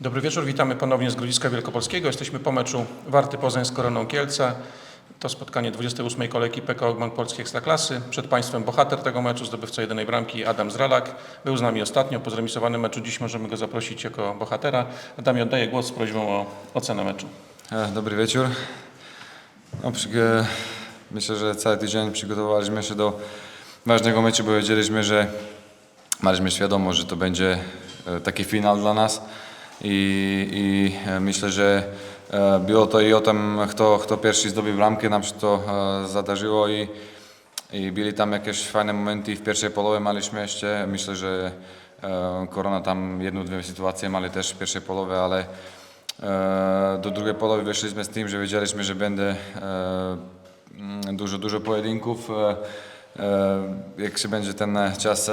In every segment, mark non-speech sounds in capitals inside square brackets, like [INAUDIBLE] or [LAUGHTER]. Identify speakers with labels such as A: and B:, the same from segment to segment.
A: Dobry wieczór, witamy ponownie z Grodziska Wielkopolskiego. Jesteśmy po meczu Warty Poznań z Koroną Kielce. To spotkanie 28. kolejki PKO Bank Polskiej Ekstraklasy. Przed Państwem bohater tego meczu, zdobywca jedynej bramki Adam Zralak. Był z nami ostatnio po zremisowanym meczu. Dziś możemy go zaprosić jako bohatera. Adamie, oddaję głos z prośbą o ocenę meczu.
B: E, Dobry wieczór. No, przy- myślę, że cały tydzień przygotowaliśmy się do ważnego meczu, bo wiedzieliśmy, że mieliśmy świadomość, że to będzie e, taki finał dla nas i, i e, myślę, że e, było to i o tym, kto, kto pierwszy zdobył bramkę, nam się to e, zadarzyło i, i byli tam jakieś fajne momenty w pierwszej połowie mieliśmy jeszcze, myślę, że Korona tam jedną, dwie sytuacje mieli też w pierwszej połowie, ale Do drugiej połowy wyszliśmy z tym, że wiedzieliśmy, że będzie dużo, dużo pojedynków. Jak się będzie ten czas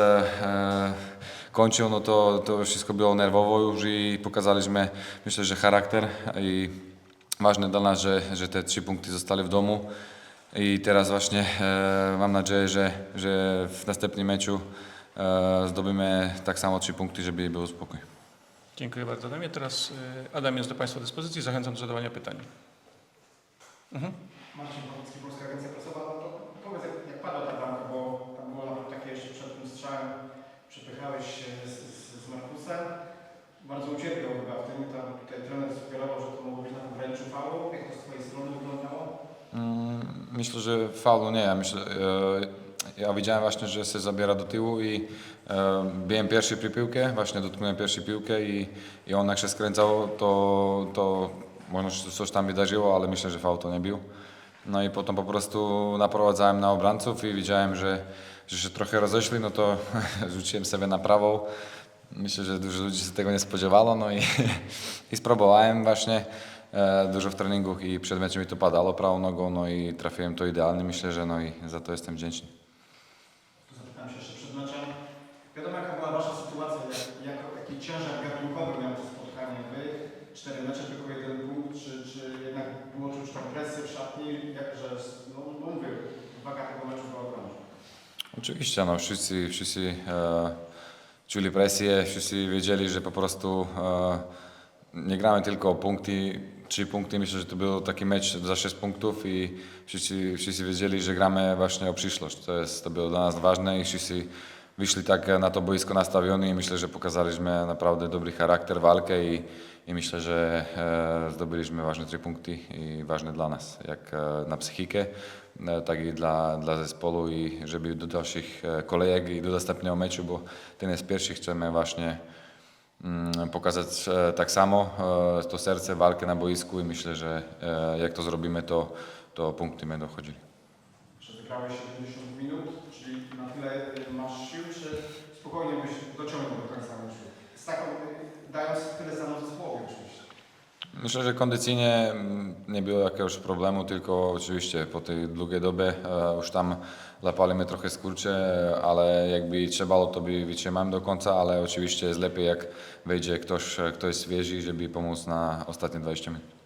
B: kończył, no to, to wszystko było nerwowo już i pokazaliśmy, myślę, że charakter i ważne dla nas, że, że te trzy punkty zostały w domu. I teraz właśnie e, mam nadzieję, że, że w następnym meczu e, zdobimy tak samo trzy punkty, żeby był spokój.
A: Dziękuję bardzo Adamie. Teraz y, Adam jest do Państwa dyspozycji. Zachęcam do zadawania pytań.
C: Marcin Kowicki, Polska Agencja Prasowa. No to powiedz, jak, jak padła ta bramka, bo tam było nawet takie jeszcze przed tym strzałem, przepychałeś się z, z, z Markusem. Bardzo ucierpiał chyba w tym, tam tutaj trener sugerował, że to mogło być na pograniczu faulu. Jak to z Twojej strony wyglądało?
B: Mm, Myślę, że faulu nie. Myślę, e, ja widziałem właśnie, że się zabiera do tyłu i e, biłem pierwszy przy piłkę, właśnie dotknąłem pierwszy piłkę i, i on jak się skręcał, to, to się coś tam wydarzyło, ale myślę, że faul to nie był. No i potem po prostu naprowadzałem na obranców i widziałem, że, że się trochę rozeszli, no to [LAUGHS] rzuciłem sobie na prawą. Myślę, że dużo ludzi się tego nie spodziewało, no i, [LAUGHS] i spróbowałem właśnie e, dużo w treningu i przed meczem mi to padało prawą nogą, no i trafiłem to idealnie, myślę, że no i za to jestem wdzięczny.
C: Tu zapytałem się jeszcze przed meczem. Wiadomo, jaka była Wasza sytuacja, jak, jak, jaki ciężar gatunkowy miało to spotkanie. Wy cztery mecze, tylko jeden punkt, czy, czy jednak było czuć tą presję w szatni? Jak, że, no, no mówię, waga tego meczu była ogromna.
B: Oczywiście, no wszyscy, wszyscy e, czuli presję, wszyscy wiedzieli, że po prostu e, nie gramy tylko o punkty, trzy punkty. Myślę, że to był taki mecz za sześć punktów i wszyscy, wszyscy wiedzieli, że gramy właśnie o przyszłość. To, jest, to było dla nas ważne i wszyscy wyszli tak na to boisko nastawioni i myślę, że pokazaliśmy naprawdę dobry charakter, walkę i, i myślę, że e, zdobyliśmy ważne trzy punkty i ważne dla nas, jak e, na psychikę, e, tak i dla, dla zespołu i żeby do dalszych kolejek i do następnego meczu, bo ten jest pierwszy, chcemy właśnie mm, pokazać tak samo to serce, walkę na boisku i myślę, że jak to zrobimy, to, to punkty będą chodzili.
C: Przegrałeś 70 minut, czyli na tyle y, masz sił, czy spokojnie byś dociągnął do końca meczu? Z taką, y, dając tyle samo zespołowi oczywiście.
B: Myślę, że kondycyjnie mm, nie było jakiegoś problemu, tylko oczywiście po tej długiej dobie e, już tam zapalimy trochę skurcze, ale jakby trzeba, to by wytrzymałem do końca, ale oczywiście jest lepiej jak wejdzie ktoś, kto jest świeży, żeby pomóc na ostatnie 20 minut.